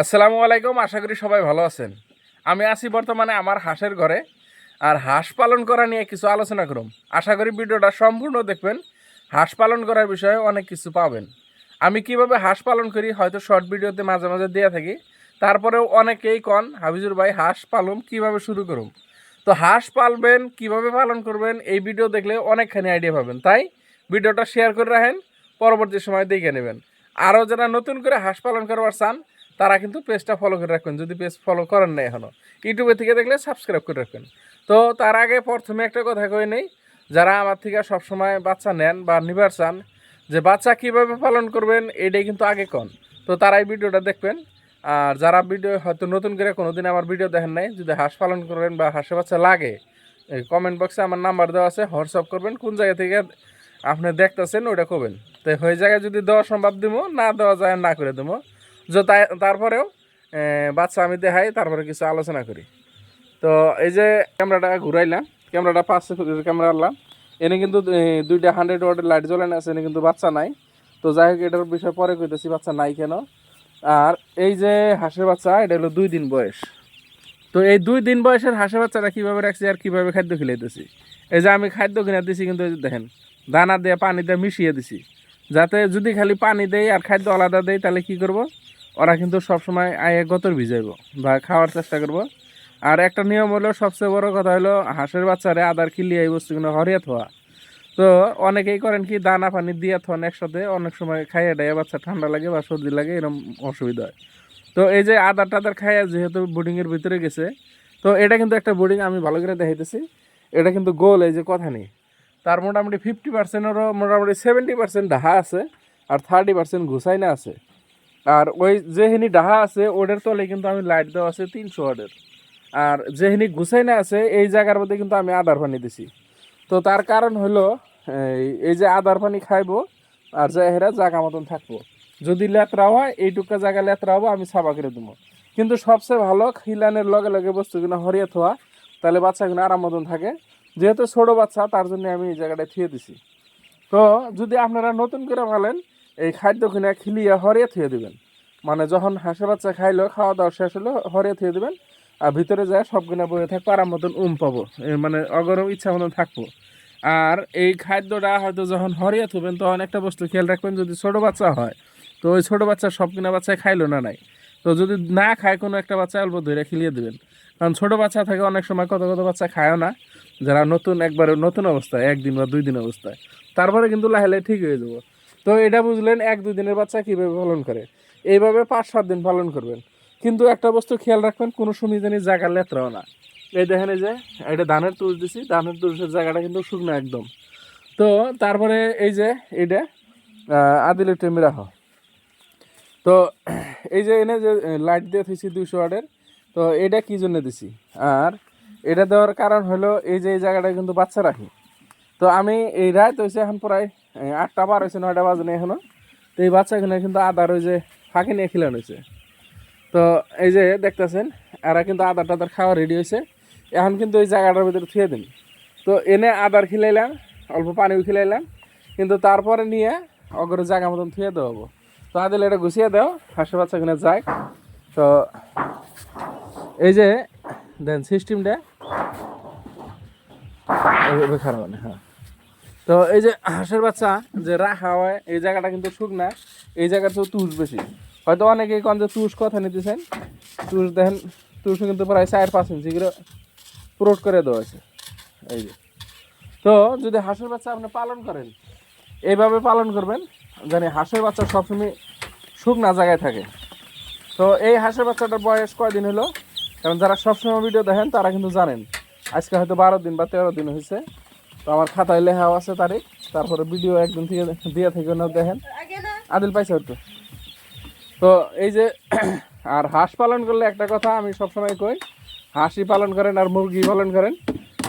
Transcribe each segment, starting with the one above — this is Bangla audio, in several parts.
আসসালামু আলাইকুম, আশা করি সবাই ভালো আছেন। আমি আছি বর্তমানে আমার হাঁসের ঘরে, আর হাঁস পালন করা নিয়ে কিছু আলোচনা করুম। আশা করি ভিডিওটা সম্পূর্ণ দেখবেন, হাঁস পালন করার বিষয়ে অনেক কিছু পাবেন। আমি কীভাবে হাঁস পালন করি, হয়তো শর্ট ভিডিওতে মাঝে মাঝে দিয়ে থাকি, তারপরেও অনেকেই কন, হাফিজুর ভাই, হাঁস পালন কীভাবে শুরু করুম? তো হাঁস পালবেন, কীভাবে পালন করবেন, এই ভিডিও দেখলে অনেকখানি আইডিয়া পাবেন। তাই ভিডিওটা শেয়ার করে রাখেন, পরবর্তী সময় দেখে নেবেন। আরও যারা নতুন করে হাঁস পালন করবার চান তারা কিন্তু পেজটা ফলো করে রাখবেন, যদি পেজ ফলো করেন না এখনও ইউটিউবে থেকে দেখলে সাবস্ক্রাইব করে রাখবেন। তো তার আগে প্রথমে একটা কথা কই নেই, যারা আমার থেকে সবসময় বাচ্চা নেন বা নিবার চান, যে বাচ্চা কীভাবে পালন করবেন, এটাই কিন্তু আগে কন। তো তারা এই ভিডিওটা দেখবেন। আর যারা ভিডিও হয়তো নতুন করে কোনোদিন আমার ভিডিও দেখেন নাই, যদি হাঁস পালন করেন বা হাঁসের বাচ্চা লাগে কমেন্ট বক্সে আমার নাম্বার দেওয়া আছে, হোয়াটসঅ্যাপ করবেন, কোন জায়গা থেকে আপনি দেখতেছেন, ওইটা করবেন। তো ওই জায়গায় যদি দেওয়া সম্ভব দিব, না দেওয়া যায় না করে দেবো। তারপরেও বাচ্চা আমি দেখাই, তারপরে কিছু আলোচনা করি। তো এই যে ক্যামেরাটা ঘুরাইলাম, ক্যামেরাটা পাঁচশো ক্যামেরা আনলাম, এনে কিন্তু দুইটা হান্ড্রেড ওয়াটের লাইট জ্বলে আছে এনে কিন্তু বাচ্চা নাই। তো যাই হোক, এটার বিষয় পরে কইতেছি, বাচ্চা নাই কেন? আর এই যে হাঁসের বাচ্চা, এটা হলো দুই দিন বয়স। তো এই দুই দিন বয়সের হাঁসের বাচ্চাটা কীভাবে রাখছি আর কীভাবে খাদ্য খিলাইতেছি? এই যে আমি খাদ্য কিনে দিছি কিন্তু দেখেন, দানা দিয়ে, পানি দিয়ে মিশিয়ে দিছি। যাতে যদি খালি পানি দেই আর খাদ্য আলাদা দেই, তাহলে কি করব? ওরা কিন্তু সবসময় আয়ে গতর ভিজাইব বা খাওয়ার চেষ্টা করব। আর একটা নিয়ম হলো, সবচেয়ে বড় কথা হলো, হাঁসের বাচ্চারে আদার খিলিয়ে এই বস্তুগুলো হরিয়ে থোয়া তো অনেকেই করেন কি, দানা পানি দিয়ে থন একসাথে, অনেক সময় খাইয়ে দেয় বাচ্চা ঠান্ডা লাগে বা সর্দি লাগে এরকম অসুবিধা হয়। তো এই যে আদার টাদার খাইয়া যেহেতু বোর্ডিংয়ের ভিতরে গেছে, তো এটা কিন্তু একটা বোর্ডিং আমি ভালো করে দেখাইতেছি। এটা কিন্তু গোল, এই যে কথা নেই। তার মোটামুটি ফিফটি পার্সেন্টেরও মোটামুটি সেভেন্টি পার্সেন্ট ডাহা আছে, আর থার্টি পার্সেন্ট ঘুষাইনা আছে। আর ওই যেহিনি ডাহা আছে ওটার তলে কিন্তু আমি লাইট দেওয়া আছে তিনশো ওয়াটের আর যেহিনি ঘুষাইনা আছে, এই জায়গার মধ্যে কিন্তু আমি আদার পানি দিছি। তো তার কারণ হলো, এই- যে আদার পানি খাইবো, আর জাহেরা জাগা মতন থাকব। যদি লেতরা হয়, এইটুকা জায়গা লেতরা হব, আমি সাবা করে দেবো। কিন্তু সবচেয়ে ভালো, খিলানের লগে লগে বস্তুগুলো হরিয়ে থোয়া তাহলে বাচ্চাগুলো আরাম মতন থাকে। যেহেতু ছোটো বাচ্চা, তার জন্য আমি এই জায়গাটা থুয়ে দিছি। তো যদি আপনারা নতুন করে ভালেন, এই খাদ্য কিনে খিলিয়ে হরিয়ে থুয়ে দিবেন। মানে যখন হাঁসে বাচ্চা খাইলো খাওয়া দাওয়া শেষ হলো, হরিয়ে থুয়ে দিবেন, আর ভিতরে যায় সব কিনা বয়ে থাকব আরাম মতন উম পাবো। মানে অগরম ইচ্ছা মতন থাকব। আর এই খাদ্যটা হয়তো যখন হরিয়ে থুবেন, তখন একটা বস্তু খেয়াল রাখবেন, যদি ছোটো বাচ্চা হয়, তো ওই ছোটো বাচ্চা সব কিনা বাচ্চায় খাইলো না নাই, তো যদি না খায়, কোনো একটা বাচ্চা অল্প ধরে খিলিয়ে দেবেন। কারণ ছোটো বাচ্চা থাকে, অনেক সময় কত কত বাচ্চা খায়ও না, যারা নতুন, একবারে নতুন অবস্থায়, একদিন বা দুই দিন অবস্থায়। তারপরে কিন্তু লাহে লাহে ঠিক হয়ে যাব। তো এটা বুঝলেন, এক দুই দিনের বাচ্চা কীভাবে পালন করে? এইভাবে পাঁচ সাত দিন পালন করবেন। কিন্তু একটা বস্তু খেয়াল রাখবেন কোনো সময় জানি জায়গা লেতরাও না। এই দেখেন এই যে এটা ধানের তুষ দিছি ধানের তুষের জায়গাটা কিন্তু শুকনো একদম। তো তারপরে এই যে এইটা আহ, আদিলের টেমিরা হ তো এই যে এনে যে লাইট দিয়ে থুইছি দুইশো ওয়াটের তো এটা কী জন্য দিছি? আর এটা দেওয়ার কারণ হলো এই যে এই জায়গাটা কিন্তু বাচ্চা রাখি। তো আমি এই রাত হয়েছে এখন প্রায় আটটা বার হয়েছে নয়টা বাজে নেই এখনও। তো এই বাচ্চাগুলো কিন্তু আদার ওই যে ফাঁকে নিয়ে খিলানো হয়েছে তো এই যে দেখতেছেন, এরা কিন্তু আদার টাদার খাওয়া রেডি হয়েছে। এখন কিন্তু এই জায়গাটার ভিতরে থুয়ে দিন। তো এনে আদার খিলাইলাম, অল্প পানিও খিলাইলাম, কিন্তু তারপরে নিয়ে অগরে জায়গা মতন থুয়ে দেবো তো আদিল, এটা গুছিয়ে দাও বাচ্চা কিনে যাক। তো এই যে দেন সিস্টেমটা খারাপ মানে হ্যাঁ। তো এই যে হাঁসের বাচ্চা যে রাখা হয়, এই জায়গাটা কিন্তু শুকনা, এই জায়গাটা তুষ বেশি। হয়তো অনেকেই কন যে তুষ কথা নিতেছেন। তুষ দেখেন তুষ কিন্তু প্রায় চার পাঁচ ইঞ্চি করে পুরোট করে দেওয়া আছে এই যে। তো যদি হাঁসের বাচ্চা আপনি পালন করেন, এইভাবে পালন করবেন জানি হাঁসের বাচ্চা সবসময় শুকনা জায়গায় থাকে। তো এই হাঁসের বাচ্চাটার বয়স কয়দিন হলো? কারণ যারা সবসময় ভিডিও দেখেন, তারা কিন্তু জানেন। আজকে হয়তো বারো দিন বা তেরো দিন হয়েছে। তো আমার খাতায় লেখাও আছে তারিখ, তারপরে ভিডিও একদিন থেকে দিয়ে থেকে না দেখেন। আদিল পাইছে হয়তো। তো এই যে, আর হাঁস পালন করলে একটা কথা আমি সবসময় কই, হাঁসই পালন করেন আর মুরগি পালন করেন।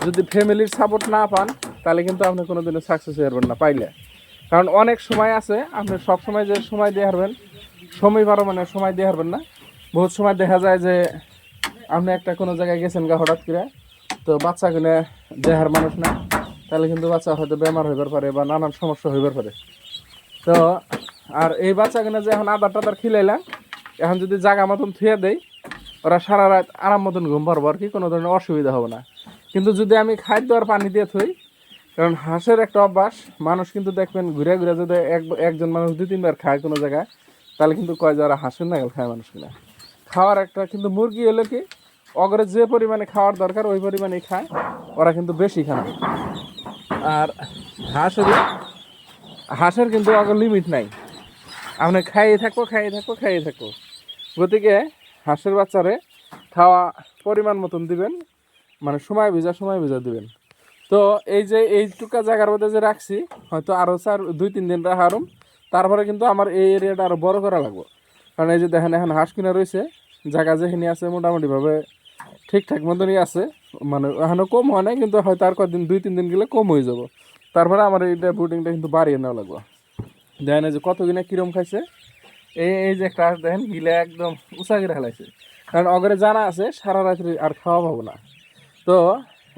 যদি ফ্যামিলির সাপোর্ট না পান, তাহলে কিন্তু আপনি কোনো কোনোদিনও সাকসেস পারবেন না পাইলে। কারণ অনেক সময় আছে, আপনি সব সময় যে সময় দিয়ে হারবেন, সময় পারো মানে সময় দিয়ে হারবেন না। বহুত সময় দেখা যায় যে, আপনি একটা কোনো জায়গায় গেছেন গা হঠাৎ করে, তো বাচ্চা কিনে দেহার মানুষ না। তাহলে কিন্তু বাচ্চা হয়তো বেমার হইবার পারে বা নানান সমস্যা হইবার পারে। তো, আর এই বাচ্চা কিনে যে এখন আদার টাদার খিলাইলাম, এখন যদি জাগা মতন থুয়ে দেই, ওরা সারা রাত আরাম মতন ঘুম পারব আর কি, কোনো ধরনের অসুবিধা হবে না। কিন্তু যদি আমি খাদ্য আর পানি দিয়ে থই, কারণ হাঁসের একটা অভ্যাস, মানুষ কিন্তু দেখবেন ঘুরে ঘুরে যদি এক, একজন মানুষ দুই, তিনবার খায় কোনো জায়গায়, তাহলে কিন্তু কয় যে ওরা হাঁসের নাগাল খায় মানুষ কিনা। খাওয়ার একটা কিন্তু মুরগি হলে কি, অগরে যে পরিমাণে খাওয়ার দরকার, ওই পরিমাণেই খায়, ওরা কিন্তু বেশি খায়। আর হাঁসের হাঁসের কিন্তু অগর লিমিট নাই। আপনি খাইয়ে থাকো খাইয়ে থাকো খাইয়ে থাকো গতিকে হাঁসের বাচ্চারে খাওয়া পরিমাণ মতন দিবেন মানে সময় ভিজা সময় ভিজা দিবেন। তো এই যে এইটুকা জায়গার মধ্যে যে রাখছি, হয়তো আরও চার, দুই, তিন দিন রাখারুম তারপরে কিন্তু আমার এই এরিয়াটা আরও বড় করা লাগবে। কারণ এই যে দেখেন, এখন হাঁস কিনা রয়েছে, জায়গা যেখানে আছে, মোটামুটিভাবে ঠিকঠাক মতনই আছে। মানে এখনও কম হয় নাই, কিন্তু হয়তো আর কদিন দুই, তিন দিন গেলে কম হয়ে যাব। তারপরে আমার এইটা বুটিংটা কিন্তু বাড়িয়ে নেওয়া লাগবে। দেখেন যে কত কিনা কিরম খাইছে? এই এই যে একটা দেখেন, গিলে একদম উঁচা করে খেলাইছে কারণ অগরে জানা আছে, সারা রাত্রি আর খাওয়া পাবো না। তো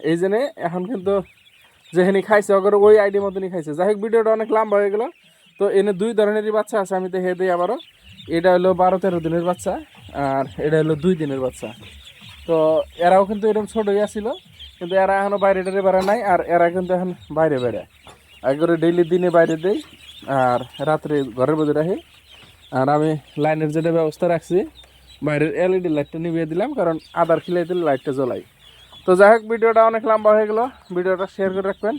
এই জন্যে এখন কিন্তু যেখানে খাইছে, অগরে ওই আইডি মতনই খাইছে। যাই হোক, ভিডিওটা অনেক লম্বা হয়ে গেল। তো এনে দুই ধরনেরই বাচ্চা আছে, আমি দেখে দিই আবারও। এটা হলো বারো, তেরো দিনের বাচ্চা, আর এটা হলো দুই দিনের বাচ্চা। তো এরাও কিন্তু এরকম ছোটই আসছিল কিন্তু এরা এখনও বাইরে টাইরে বেড়ায় নাই, আর এরা কিন্তু এখন বাইরে বেড়ায়। একবারে ডেইলি দিনে বাইরে দেই, আর রাত্রে ঘরের মধ্যে রাখি। আর আমি লাইনের যেটা ব্যবস্থা রাখছি, বাইরের এলইডি লাইটটা নিভিয়ে দিলাম, কারণ আদার খিলাই দিলে লাইটটা জ্বলাই। তো যাই হোক, ভিডিওটা অনেক লম্বা হয়ে গেল, ভিডিওটা শেয়ার করে রাখবেন।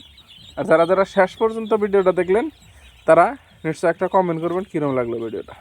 আর যারা যারা শেষ পর্যন্ত ভিডিওটা দেখলেন, তারা নিশ্চয়ই একটা কমেন্ট করবেন কীরকম লাগল ভিডিওটা।